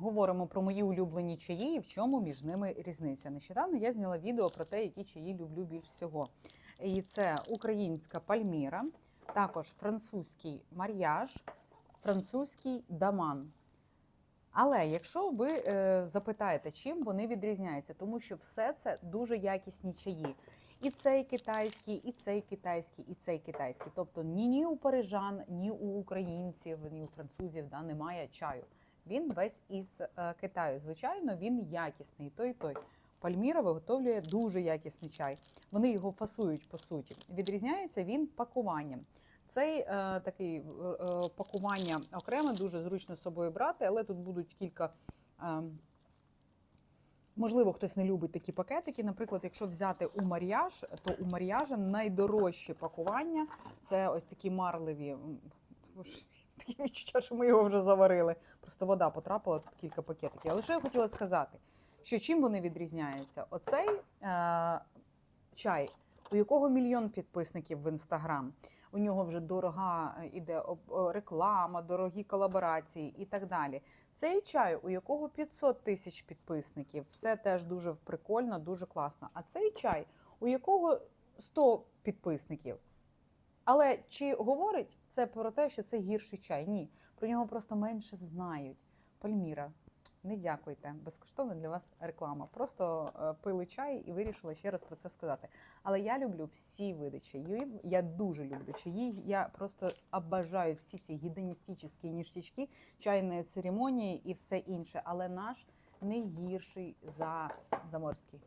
Говоримо про мої улюблені чаї і в чому між ними різниця. Нещодавно я зняла відео про те, які чаї люблю більш всього. І це українська пальміра, також французький мар'яж, французький даман. Але якщо ви е, запитаєте, чим вони відрізняються, тому що все це дуже якісні чаї. І цей китайський, і цей китайський, і цей китайський. Тобто ні, ні у парижан, ні у українців, ні у французів да, немає чаю. Він весь із е, Китаю. Звичайно, він якісний. Той той. Пальміра виготовлює дуже якісний чай. Вони його фасують по суті. Відрізняється він пакуванням. Цей е, такий е, е, пакування окреме, дуже зручно з собою брати, але тут будуть кілька. Е, Можливо, хтось не любить такі пакетики. Наприклад, якщо взяти у мар'яж, то у мар'яжа найдорожче пакування це ось такі марливі. Уж Таке відчуття, що ми його вже заварили. Просто вода потрапила тут кілька пакетиків. Але що я хотіла сказати, що чим вони відрізняються? Оцей е, чай, у якого мільйон підписників в інстаграм. У нього вже дорога е, іде реклама, дорогі колаборації і так далі. Цей чай, у якого 500 тисяч підписників, все теж дуже прикольно, дуже класно. А цей чай, у якого 100 підписників. Але чи говорить це про те, що це гірший чай? Ні. Про нього просто менше знають. Пальміра, не дякуйте. Безкоштовна для вас реклама. Просто е, пили чай і вирішила ще раз про це сказати. Але я люблю всі види чаїв. Я дуже люблю чаї. Я просто обожаю всі ці гедоністичні ніштячки, чайні церемонії і все інше. Але наш не гірший за заморський.